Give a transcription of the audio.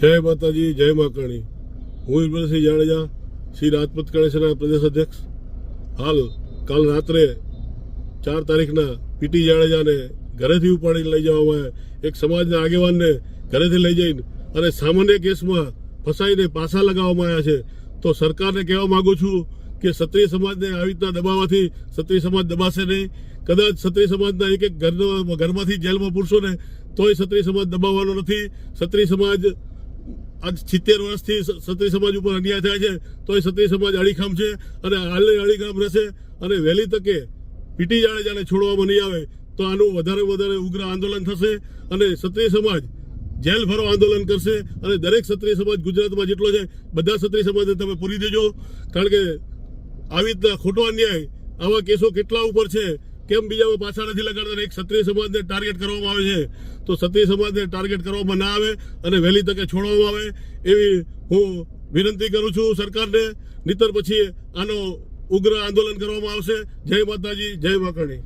જય માતાજી, જય માકાણી હું ઇન્દ્રસિંહ જાડેજા, શ્રી રાજપૂત કણેશના પ્રદેશ અધ્યક્ષ. હાલ, કાલ રાત્રે ચાર તારીખના પીટી જાડેજાને ઘરેથી ઉપાડીને લઈ જવામાં આવ્યા એક સમાજના આગેવાનને ઘરેથી લઈ જઈને અને સામાન્ય કેસમાં ફસાઈને પાછા લગાવવામાં આવ્યા છે. તો સરકારને કહેવા માગું છું કે ક્ષત્રિય સમાજને આવી રીતના દબાવવાથી ક્ષત્રિય સમાજ દબાશે નહીં. કદાચ ક્ષત્રિય સમાજના એક એક ઘરનો ઘરમાંથી જેલમાં પૂરશો ને તોય ક્ષત્રિય સમાજ દબાવવાનો નથી. ક્ષત્રિય સમાજ આજ સિત્તેર વર્ષથી ક્ષત્રિય સમાજ ઉપર અન્યાય થાય છે તો એ ક્ષત્રિય સમાજ અડીખામ છે અને હાલે અડીખામ રહેશે અને વહેલી તકે પીટી જાણે જાણે છોડવામાં નહીં આવે તો આનું વધારે વધારે ઉગ્ર આંદોલન થશે અને ક્ષત્રિય સમાજ જેલ ભરો આંદોલન કરશે અને દરેક ક્ષત્રિય સમાજ ગુજરાતમાં જેટલો છે, બધા ક્ષત્રિય સમાજને તમે પૂરી દેજો. કારણ કે આવી રીતના ખોટો અન્યાય આવા કેસો કેટલા ઉપર છે કેમ બીજા પાછા નથી લગાડતા એક ક્ષત્રિય સમાજને ટાર્ગેટ કરવામાં આવે છે? તો ક્ષત્રિય સમાજને ટાર્ગેટ કરવામાં ના આવે અને વહેલી તકે છોડવામાં આવે એવી હું વિનંતી કરું છું સરકારને. નીતર પછી આનો ઉગ્ર આંદોલન કરવામાં આવશે. જય માતાજી, જય માકણી